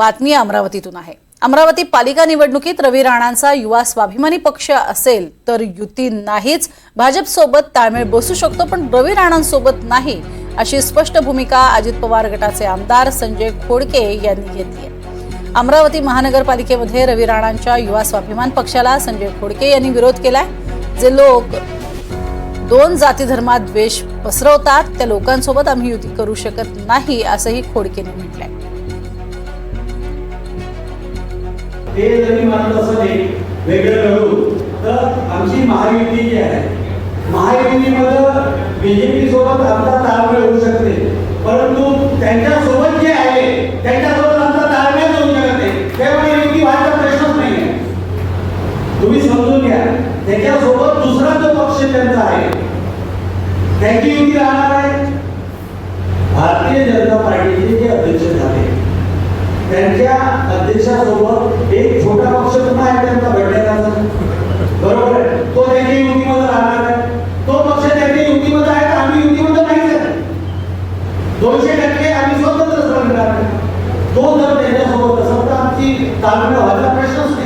बातमी अमरावतीतून आहे. अमरावती पालिका निवडणुकीत रवी राणांचा युवा स्वाभिमानी पक्ष असेल तर युती नाहीच. भाजपसोबत ताळमेळ बसू शकतो पण रवी राणांसोबत नाही अशी स्पष्ट भूमिका अजित पवार गटाचे आमदार संजय खोडके यांनी घेतली आहे. अमरावती महानगरपालिकेमध्ये रवी राणांच्या युवा स्वाभिमान पक्षाला संजय खोडके यांनी विरोध केलाय. जे लोक दोन जाती धर्मात द्वेष पसरवतात त्या लोकांसोबत आम्ही युती करू शकत नाही असंही खोडकेने म्हटलंय. हे जरी म्हणत असले वेगळं घडू तर आमची महायुती जी आहे महायुतीमध्ये बीजेपी सोबत आमचा ताळमेळ होऊ शकते. परंतु त्यांच्यासोबत जे आहे त्यांच्यासोबत आमचा ताळमेळ होऊ शकत नाही. त्यामुळे युती व्हायचा प्रश्नच नाही आहे. तुम्ही समजून घ्या त्याच्यासोबत दुसरा जो पक्ष त्यांचा आहे त्यांची युती राहणार आहे. भारतीय जनता पार्टीचे जे अध्यक्ष झाले त्यांच्या अध्यक्षासोबत एक छोटा पक्ष पुन्हा आहे त्यांचा घडण्याचा बरोबर आहे? तो त्यांच्या युतीमध्ये राहणार आहे. तो पक्ष त्यांच्या युतीमध्ये आहे तर आम्ही युतीमध्ये नाही आहे. दोनशे टक्के आम्ही स्वतंत्र राहणार तो जर त्यांच्यासोबत असेल तर आमची तालमेळ व्हायचा प्रश्नच